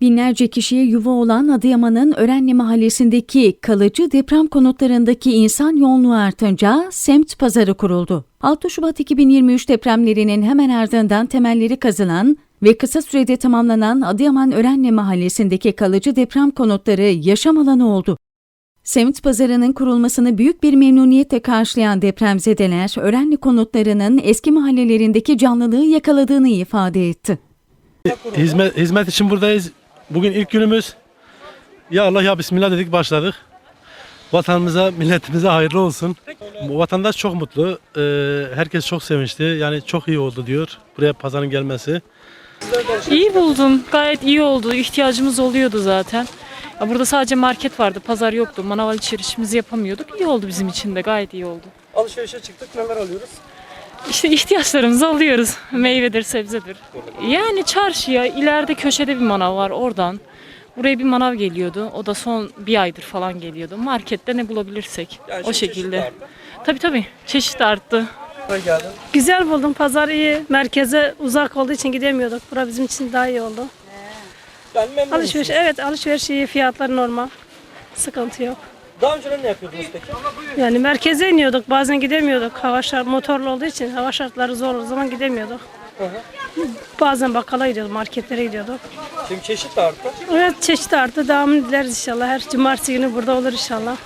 Binlerce kişiye yuva olan Adıyaman'ın Örenli mahallesindeki kalıcı deprem konutlarındaki insan yoğunluğu artınca semt pazarı kuruldu. 6 Şubat 2023 depremlerinin hemen ardından temelleri kazılan ve kısa sürede tamamlanan Adıyaman Örenli mahallesindeki kalıcı deprem konutları yaşam alanı oldu. Semt pazarının kurulmasını büyük bir memnuniyetle karşılayan depremzedeler, Örenli konutlarının eski mahallelerindeki canlılığı yakaladığını ifade etti. Hizmet, hizmet için buradayız. Bugün ilk günümüz. Ya Allah ya Bismillah dedik başladık. Vatanımıza, milletimize hayırlı olsun. Vatandaş çok mutlu. Ee, herkes çok sevinçli. Yani çok iyi oldu diyor. Buraya pazarın gelmesi. İyi buldum. Gayet iyi oldu. İhtiyacımız oluyordu zaten. Ya burada sadece market vardı. Pazar yoktu. Manav alışverişimizi yapamıyorduk. İyi oldu bizim için de. Gayet iyi oldu. Alışverişe çıktık neler alıyoruz? İşte ihtiyaçlarımızı alıyoruz. Meyvedir, sebzedir. Yani çarşıya, ileride köşede bir manav var oradan. Buraya bir manav geliyordu. O da son bir aydır falan geliyordu. Markette ne bulabilirsek. Yani o şekilde. Tabii tabii. Çeşit arttı. Hoş geldin. Güzel buldum. Pazar iyi. Merkeze uzak olduğu için gidemiyorduk. Bura bizim için daha iyi oldu. Yani memnun Alışveriş, musunuz? evet alışveriş iyi. Fiyatlar normal. Sıkıntı yok. Daha önceden ne yapıyordunuz peki? Yani merkeze iniyorduk. Bazen gidemiyorduk. Hava şart, motorlu olduğu için hava şartları zor olduğu zaman gidemiyorduk. Bazen bakkala gidiyorduk, marketlere gidiyorduk. Şimdi çeşit de arttı. Evet çeşit arttı. Devamını dileriz inşallah. Her cumartesi günü burada olur inşallah.